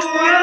হরি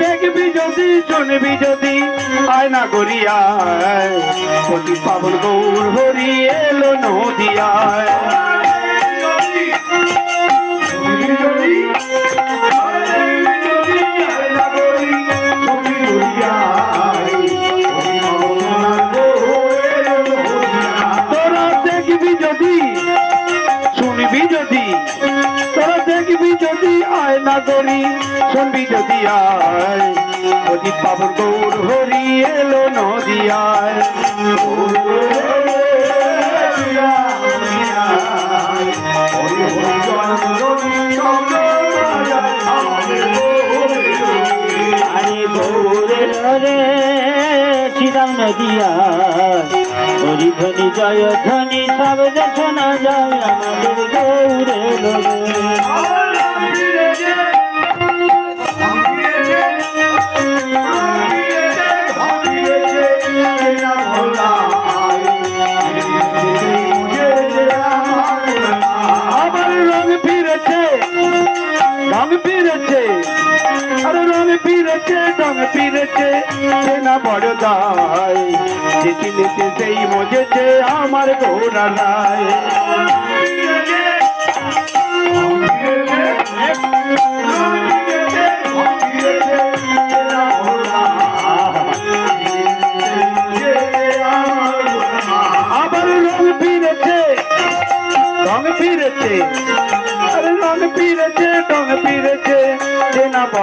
দেখবি যদি শুনবি যদি আয়না করিয়ায় প্রতি পাবন গৌর হরি এলো নদিয়ায় করি শুনবি যদি আয় পাবন গৌর হরি এলো নদিয়ায় নদিয়া হরি ধনি জয় ধনি সব শোনা যায় আমাদের গৌরেলো রং ফিরেছে রং ফিরেছে আরে রং পিরেছে রং ফিরেছে না বড় দায়। যেতে সেই মজেছে, আমার ঘোড়া নাই।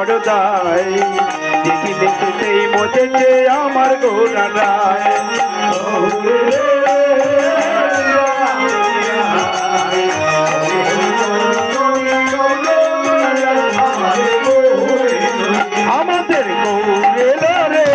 যে না বড় দায় দেখি আমার ঘোড়া আমাদের গৌরেলো রে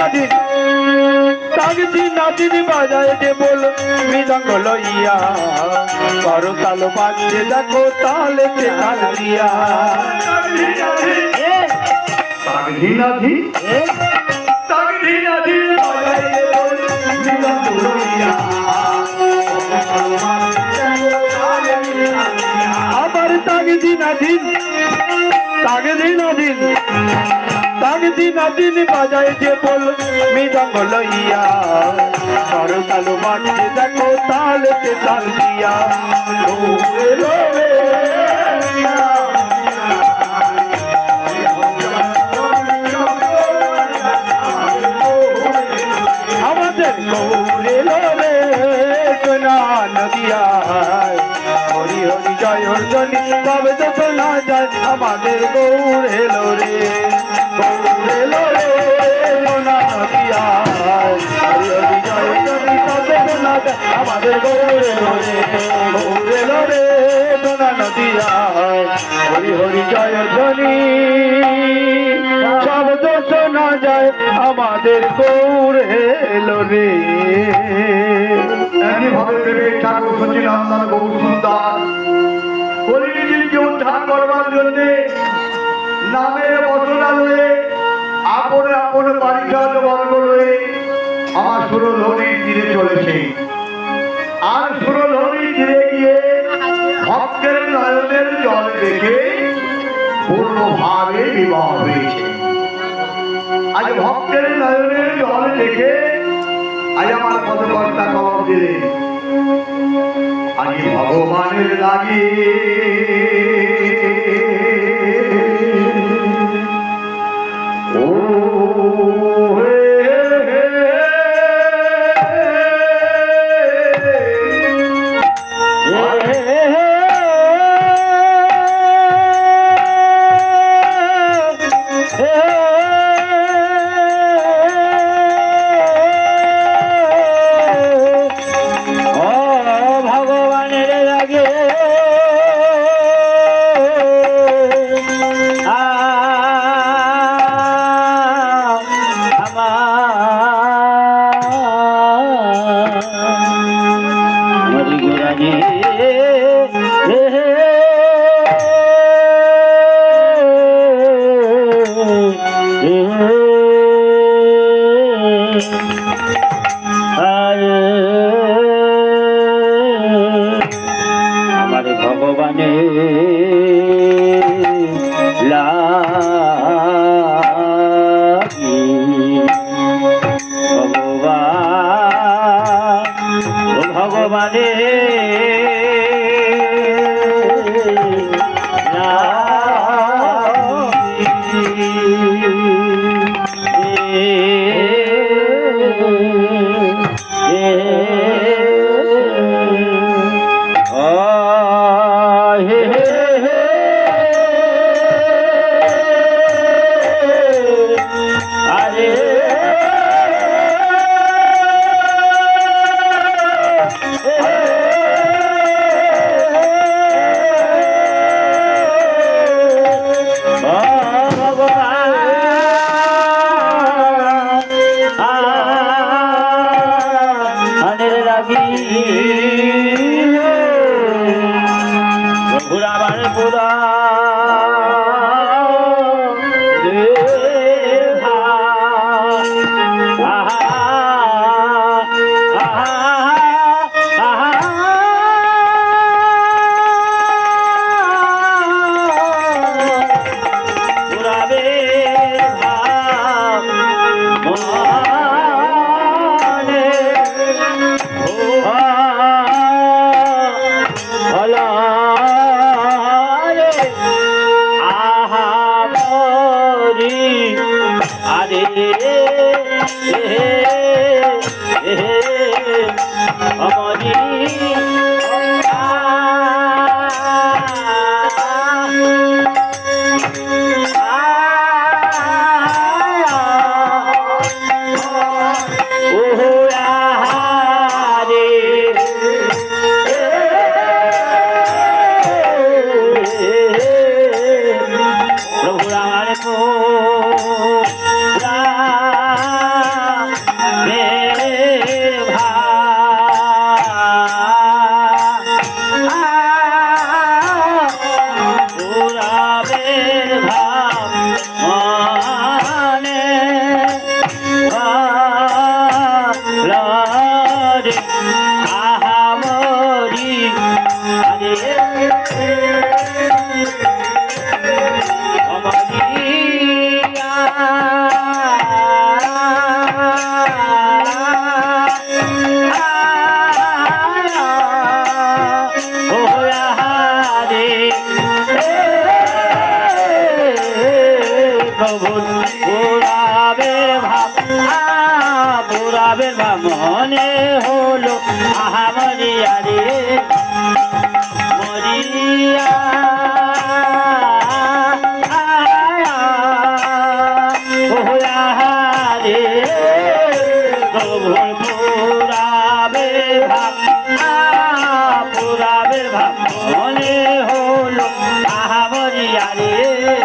দিনাধি তাগ দিনাধি বাজায় যে বল মৃদঙ্গ লইয়া। করো তাল বাজছে দেখো তালে তাল দিয়া। এ তাগধিনাধি এ তাগধিনাধি বাজায় যে বল মৃদঙ্গ লইয়া। আবার তাগধিনাধি তাগধিনাধি তাগধিনাধি বাজায় যে বল মৃদঙ্গ লইয়া তাল বাজছে দেখো তালে তাল দিয়া। আমাদের গৌরে লোরে সোনা নদিয়া। হরি হরি জয়, হরি তবে তো শোনা আমাদের গৌরে লোরে আমাদের গৌরে হরে গৌরে লড়ে দোনা নদিয়া হরি হরি জয় ধ্বনি শব্দ শোনা যায় আমাদের গৌরে লড়ে ঠাকুর সচিন আল্লাহ গৌর সুন্দর উদ্ধার করবার জন্যে নামের বচনা লয়ে, আপনে আপনে বাড়িঘর বর্গ লয়ে, আমার সুরধনির তীরে চলেছে। আর সুরধনির তীরে গিয়ে ভক্তের নয়নের জল দেখে পূর্ণভাবে বিবাহ হয়েছে। আজ ভক্তের নয়নের জল দেখে আজ আমার পদকর্তা কলম দিলে। আজ ভগবানের লাগে। Oh, আমার রে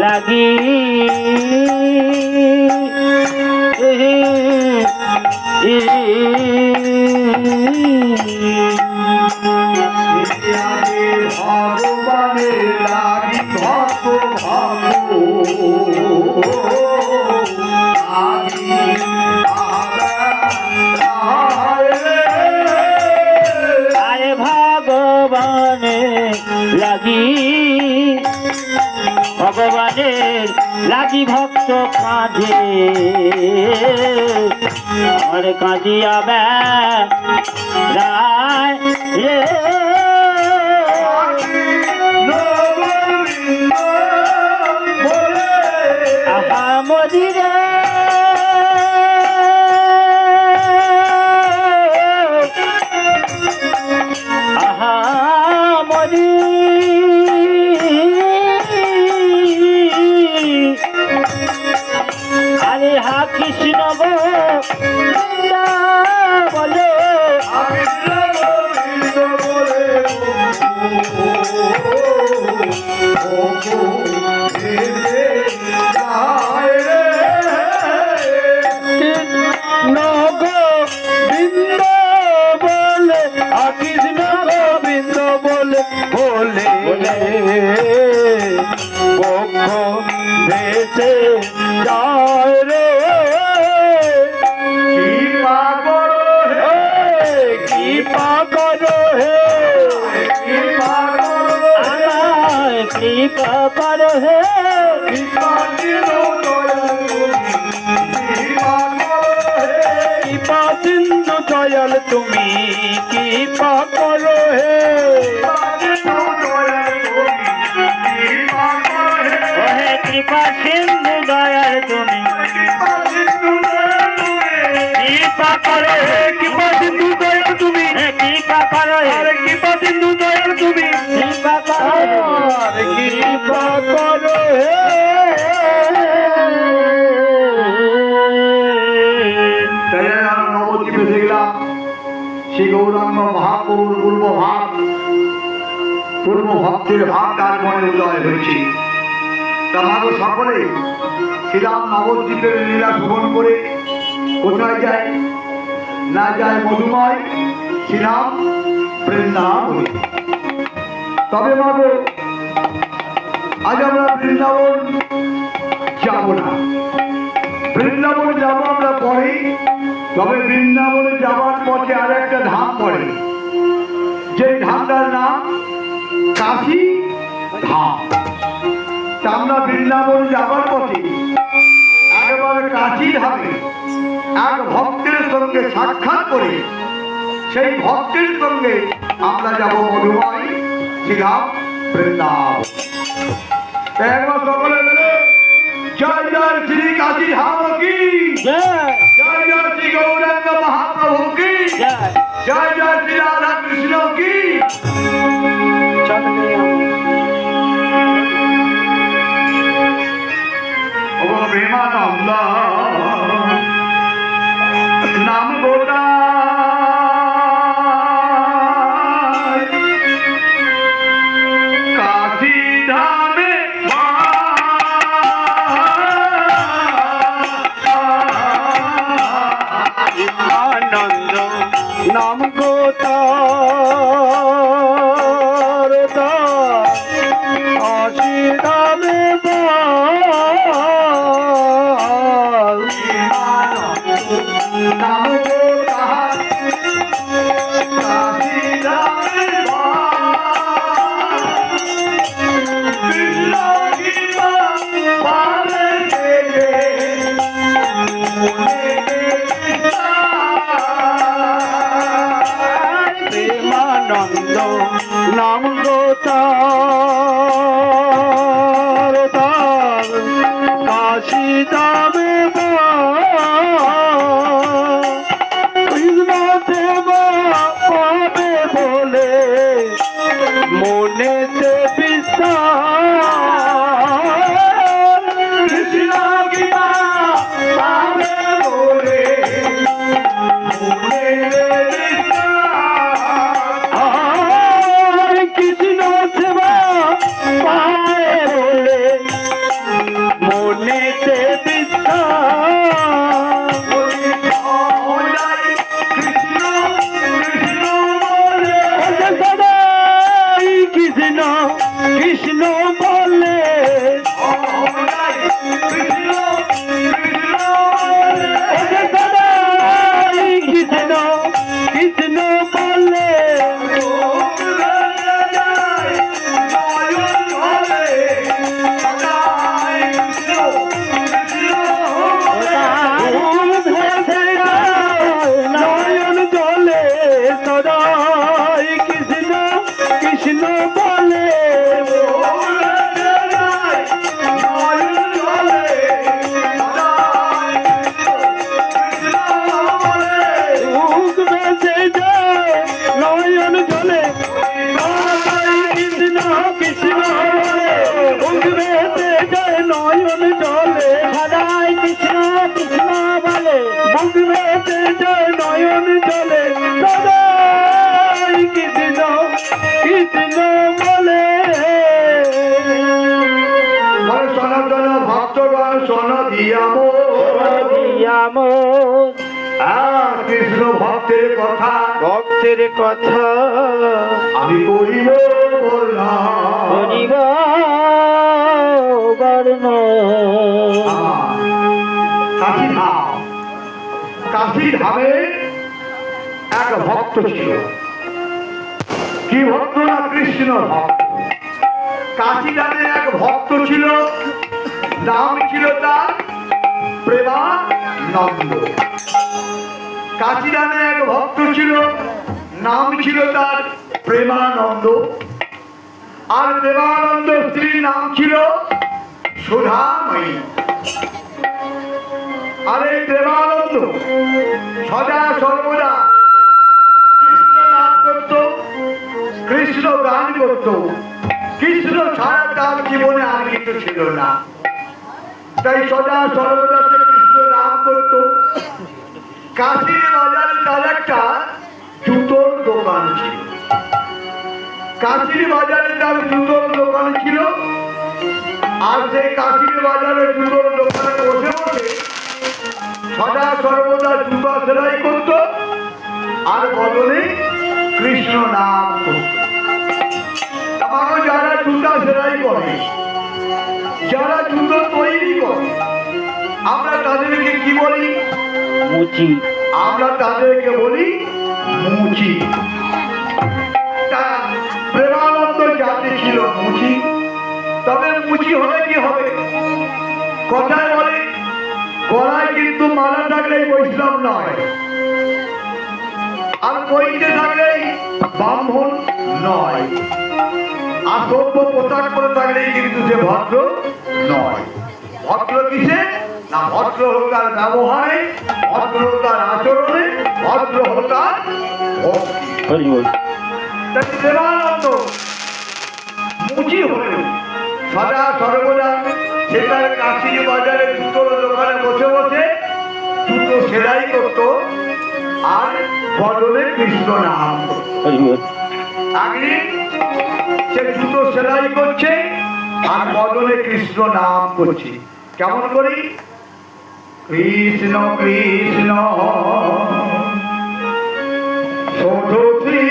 লাগি। ভগবানে ভক্ত কাঁধে আর কাঁদিয়া বে রায় কৃপা সিন্ধু দয়াল তুমি কৃপা করো কৃপা সিন্ধু দয়াল তুমি কৃপা করো কৃপা সিন্ধু দয়াল তুমি কৃপা করো শ্রী গৌরাঙ্গ মহাপৌর পূর্ব ভাগ পূর্ব ভক্তের ভাগ তার মনে উদয় হয়েছে তাহারও সকলে। শ্রীরাম নবদ্বীপের লীলা শোভন করে কোথায় যায়? না যায় মধুময় শ্রীরাম বৃন্দাবন। তবে মাগো আজ আমরা বৃন্দাবন যাব না। বৃন্দাবন যাব আমরা পরে, তবে বৃন্দাবনে যাওয়ার পথে আর একটা ধাম পড়ে। যে ধামটার নাম কাশি ধাম। আমরা বৃন্দাবন যাবার পথে একেবারে কাশী ধামে এক ভক্তের সঙ্গে সাক্ষাৎ করে। সেই ভক্তের সঙ্গে আমরা যাব মধুময় শ্রীরাম বৃন্দাবন। একবার সকলে জয় জয় শ্রী কাশী ধাম কি? জয় জয় জয় শ্রী গৌরাঙ্গ মহাপ্রভু কি? জয় জয় শ্রী রাধা কৃষ্ণ কি? ও প্রেমানন্দ বলে মনেতে কৃষ্ণ ভক্তের কথা। ভক্তের কথা আমি করিব বললাম হরিব বর্ণ কাশী ধাম। কাশী ধামে এক ভক্ত ছিল। কি ভক্ত না কৃষ্ণ ভক্ত? কাশী ধামে এক ভক্ত ছিল। নাম ছিল তার প্রেমানন্দ। ধামে এক ভক্ত ছিল, নাম ছিল তার প্রেমানন্দ। আর প্রেমানন্দ স্ত্রীর নাম ছিল সুধাময়ী। আরে প্রেমানন্দ সদা সর্বদা কৃষ্ণ নাম করত, কৃষ্ণ গান করত। কৃষ্ণ ছাড়া তার জীবনে আর কিছু ছিল না। তাই সদা সর্বদা কৃষ্ণ নাম করত। কাশির বাজারে তার একটা জুতোর দোকান ছিল। কাশির বাজারে তার জুতোর দোকান ছিল। আর সেই কাশির বাজারে জুতোর দোকানে বসে বসে সদা সর্বদা জুতা সেলাই করত আর বদলে কৃষ্ণ নাম করত। আমারও যারা জুতা সেলাই করে, যারা জুতো তৈরি করে, আমরা তাদেরকে কি বলি? মুচি। আমরা তাদেরকে বলি মুচি। প্রেমানন্দ জাতি ছিল মুচি। তবে মুচি হলে কি হবে? কথায় বলে, গলায় কিন্তু মালা থাকলেই বৈষ্ণব নয়। আর বইতে থাকলেই ব্রাহ্মণ নয়। আসভ্য পোশাক পরে থাকলেই কিন্তু সে ভদ্র নয়। ভদ্র কিসে? না ভদ্র হল তার ব্যবহারে ভদ্র হল তার আচরণে ভদ্র হল তার ভক্তি। হরি বল। তাই প্রেমানন্দ মুচি হলেন। সদা সর্বদা সে তার কাশির বাজারে জুতোর দোকানে বসে বসে জুতো সেলাই করত আর বদলে কৃষ্ণ নাম একদিন সে জুতো সেলাই করছে আর বদলে কৃষ্ণ নাম করছে। কেমন করি? কৃষ্ণ কৃষ্ণ। শোধ শ্রী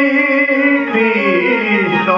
কৃষ্ণ।